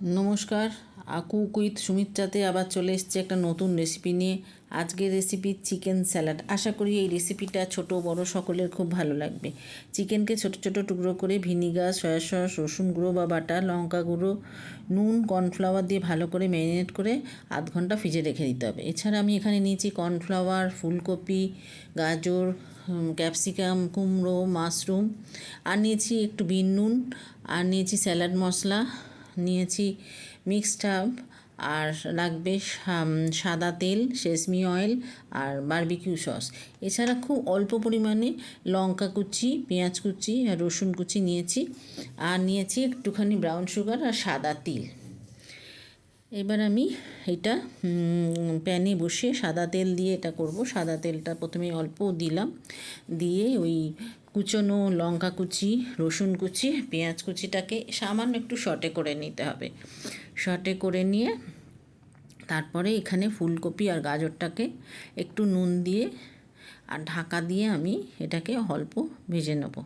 নমস্কার, আকু কুইথ সুমিত্রাতে আবার চলে এসছে একটা নতুন রেসিপি নিয়ে। আজকের রেসিপি চিকেন স্যালাড আশা করি এই রেসিপিটা ছোট, বড় সকলের খুব ভালো লাগবে। চিকেনকে ছোট ছোট টুকরো করে ভিনিগার, সয়া সস, রসুন গুঁড়ো বা বাটা লঙ্কা গুঁড়ো, নুন কর্নফ্লাওয়ার দিয়ে ভালো করে ম্যারিনেট করে আধ ঘণ্টা ফ্রিজে রেখে দিতে হবে। এছাড়া আমি এখানে নিয়েছি কর্নফ্লাওয়ার ফুলকপি, গাজর ক্যাপসিকাম কুমড়ো মাশরুম আর নিয়েছি একটু বিন নুন, আর নিয়েছি স্যালাড মশলা নিয়েছি মিক্সড আপ আর লাগবে সাদা তেল সেসমি অয়েল আর বারবিকিউ সস এছাড়া খুব অল্প পরিমাণে লঙ্কা কুচি, পেঁয়াজ কুচি আর রসুন কুচি নিয়েছি। আর নিয়েছি একটুখানি ব্রাউন সুগার আর সাদা তিল। এবার আমি এটা প্যানে বসিয়ে সাদা তেল দিয়ে এটা করব। সাদা তেলটা প্রথমে অল্প দিলাম। দিয়ে ওই কুচনো লঙ্কা কুচি, রসুন কুচি, পেঁয়াজ কুচিটাকে সামান্য একটু শর্টে করে নিতে হবে। শর্টে করে নিয়ে তারপরে এখানে ফুলকপি আর গাজরটাকে একটু নুন দিয়ে আর ঢাকা দিয়ে আমি এটাকে অল্প ভেজে নেব।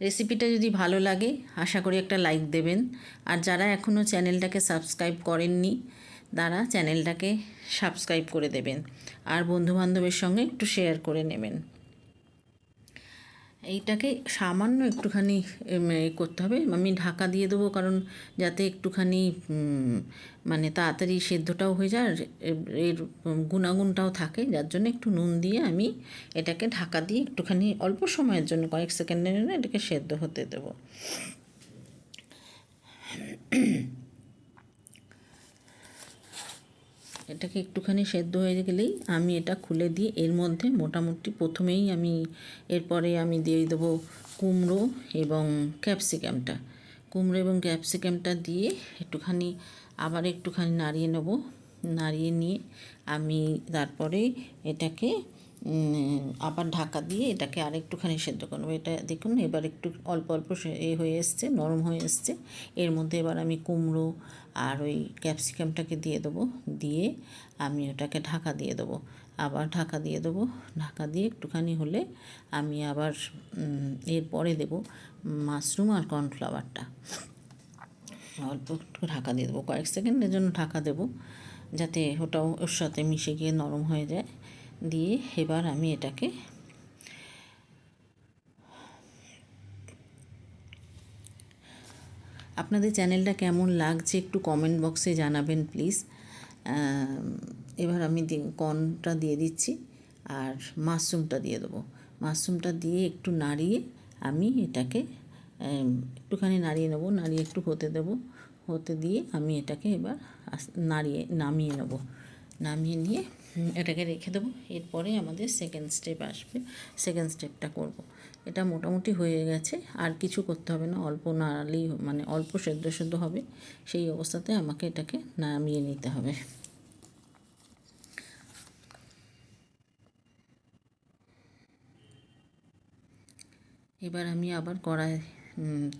রেসিপিটা যদি ভালো লাগে, আশা করি একটা লাইক দেবেন। আর যারা এখনও চ্যানেলটাকে সাবস্ক্রাইব করেননি, তারা চ্যানেলটাকে সাবস্ক্রাইব করে দেবেন। আর বন্ধুবান্ধবের সঙ্গে একটু শেয়ার করে নেবেন। এইটাকে সামান্য একটুখানি করতে হবে। আমি ঢাকা দিয়ে দেবো কারণ যাতে একটুখানি মানে তাড়াতাড়ি সেদ্ধটাও হয়ে যায় আর এর গুণাগুণটাও থাকে। যার জন্য একটু নুন দিয়ে আমি এটাকে ঢাকা দিয়ে একটুখানি অল্প সময়ের জন্য, কয়েক সেকেন্ডের জন্য এটাকে সেদ্ধ হতে দেবো। এটাকে একটুখানি সেদ্ধ হয়ে গেলেই আমি এটা খুলে দিয়ে এর মধ্যে মোটামুটি প্রথমেই আমি এরপরে আমি দিয়ে দেবো কুমড়ো এবং ক্যাপসিকামটা। কুমড়ো এবং ক্যাপসিকামটা দিয়ে একটুখানি আবার একটুখানি নাড়িয়ে নেব। নাড়িয়ে নিয়ে আমি তারপরে এটাকে আবার ঢাকা দিয়ে এটাকে আর একটুখানি সেদ্ধ করব। এটা দেখুন, এবার একটু অল্প অল্প এ হয়ে এসছে, নরম হয়ে এসছে। এর মধ্যে এবার আমি কুমড়ো আর ওই ক্যাপসিকামটাকে দিয়ে দেবো। দিয়ে আমি ওটাকে ঢাকা দিয়ে দেবো। আবার ঢাকা দিয়ে দেবো। ঢাকা দিয়ে একটুখানি হলে আমি আবার এরপরে দেবো মাশরুম আর কর্নফ্লাওয়ারটা। অল্প একটু ঢাকা দিয়ে দেবো। কয়েক সেকেন্ডের জন্য ঢাকা দেবো, যাতে ওটাও ওর সাথে মিশে গিয়ে নরম হয়ে যায়। দিয়ে এবার আমি এটাকে আপনাদের চ্যানেলটা কেমন লাগছে একটু কমেন্ট বক্সে জানাবেন প্লিজ এবার আমি কর্নটা দিয়ে দিচ্ছি আর মাশরুমটা দিয়ে দেবো। মাশরুমটা দিয়ে একটু নাড়িয়ে আমি এটাকে একটুখানি নাড়িয়ে নেব, নাড়িয়ে একটু হতে দেবো। হতে দিয়ে আমি এটাকে এবার নাড়িয়ে নামিয়ে নেব। নামিয়ে নিয়ে এটাকে রেখে দেবো। এরপরে আমাদের সেকেন্ড স্টেপ আসবে। সেকেন্ড স্টেপটা করব। এটা মোটামুটি হয়ে গেছে। আর কিছু করতে হবে না। অল্প নাড়ালেই মানে অল্প সেদ্ধ সেদ্ধ হবে। সেই অবস্থাতে আমাকে এটাকে নামিয়ে নিতে হবে। এবার আমি আবার কড়াই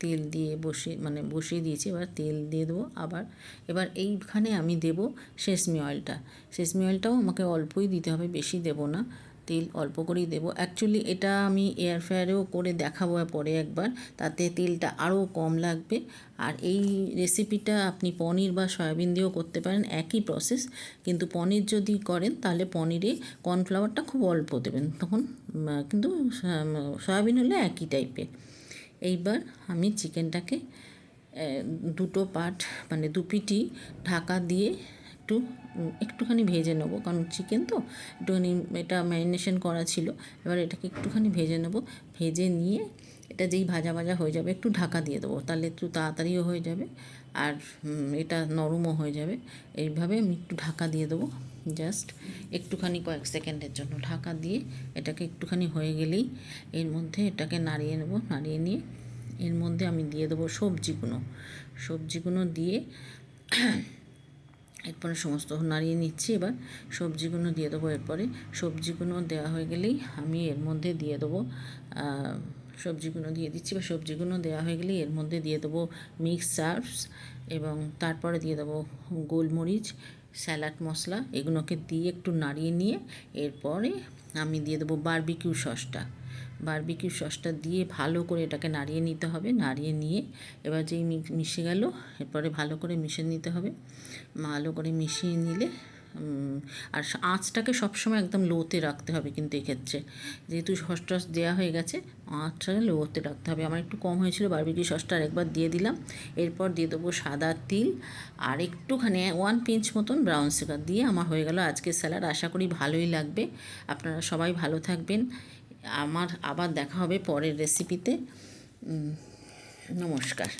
তেল দিয়ে বসিয়ে মানে বসিয়ে দিয়েছি, এবার তেল দিয়ে দেবো আবার। এবার এইখানে আমি দেব সেসমি অয়েলটা। সেসমি অয়েলটাও আমাকে অল্পই দিতে হবে, বেশি দেব না। তেল অল্প করেই দেবো। অ্যাকচুয়ালি এটা আমি এয়ার ফ্রায়ারেও করে দেখাবো পরে একবার। তাতে তেলটা আরও কম লাগবে। আর এই রেসিপিটা আপনি পনির বা সয়াবিন দিয়েও করতে পারেন, একই প্রসেস কিন্তু পনির যদি করেন, তাহলে পনিরে কর্নফ্লাওয়ারটা খুব অল্প দেবেন। তখন কিন্তু সয়াবিন হলে একই টাইপের এইবার আমি চিকেনটাকে দুটো পাট মানে দু পিটি ঢাকা দিয়ে একটু একটুখানি ভেজে নেব। কারণ চিকেন তো একটুখানি এটা ম্যারিনেশন করা ছিল। এবার এটাকে একটুখানি ভেজে নেব। ভেজে নিয়ে এটা যেই ভাজা ভাজা হয়ে যাবে একটু ঢাকা দিয়ে দেবো। তাহলে একটু তাড়াতাড়িও হয়ে যাবে। আর এটা নরমও হয়ে যাবে। এইভাবে আমি একটু ঢাকা দিয়ে দেবো, জাস্ট একটুখানি কয়েক সেকেন্ডের জন্য ঢাকা দিয়ে এটাকে একটুখানি হয়ে গেলেই এর মধ্যে এটাকে নাড়িয়ে নেব, নাড়িয়ে নিয়ে এর মধ্যে আমি দিয়ে দেবো সবজিগুলো সবজিগুলো দিয়ে এরপরে সমস্ত নাড়িয়ে নিচ্ছি এবার। সবজিগুলো দিয়ে দেবো এরপরে। সবজিগুলো দেওয়া হয়ে গেলেই আমি এর মধ্যে দিয়ে দেবো সবজিগুলো দিয়ে দিচ্ছি বা সবজিগুলো দেওয়া হয়ে গেলে এর মধ্যে দিয়ে দেবো মিক্স সার্ভস এবং তারপরে দিয়ে দেবো গোলমরিচ স্যালাড মশলা এগুলোকে দিয়ে একটু নাড়িয়ে নিয়ে এরপরে আমি দিয়ে দেবো বারবিকিউ সসটা। বারবিকিউ সসটা দিয়ে ভালো করে এটাকে নাড়িয়ে নিতে হবে, নাড়িয়ে নিয়ে এবার যেই মিশে গেল এরপরে ভালো করে মিশিয়ে নিতে হবে। ভালো করে মিশিয়ে নিলে আর আঁচটাকে সবসময় একদম লোতে রাখতে হবে কিন্তু এক্ষেত্রে। যেহেতু সস টস দেওয়া হয়ে গেছে আঁচটাকে লোতে রাখতে হবে। আমার একটু কম হয়েছিল বারবিকিউ সসটা আরেকবার দিয়ে দিলাম। এরপর দিয়ে দেবো সাদা তিল আর একটুখানি ওয়ান পিঞ্চ মতন ব্রাউন সুগার দিয়ে আমার হয়ে গেল আজকের স্যালাড আশা করি ভালোই লাগবে। আপনারা সবাই ভালো থাকবেন। আমার আবার দেখা হবে পরের রেসিপিতে নমস্কার।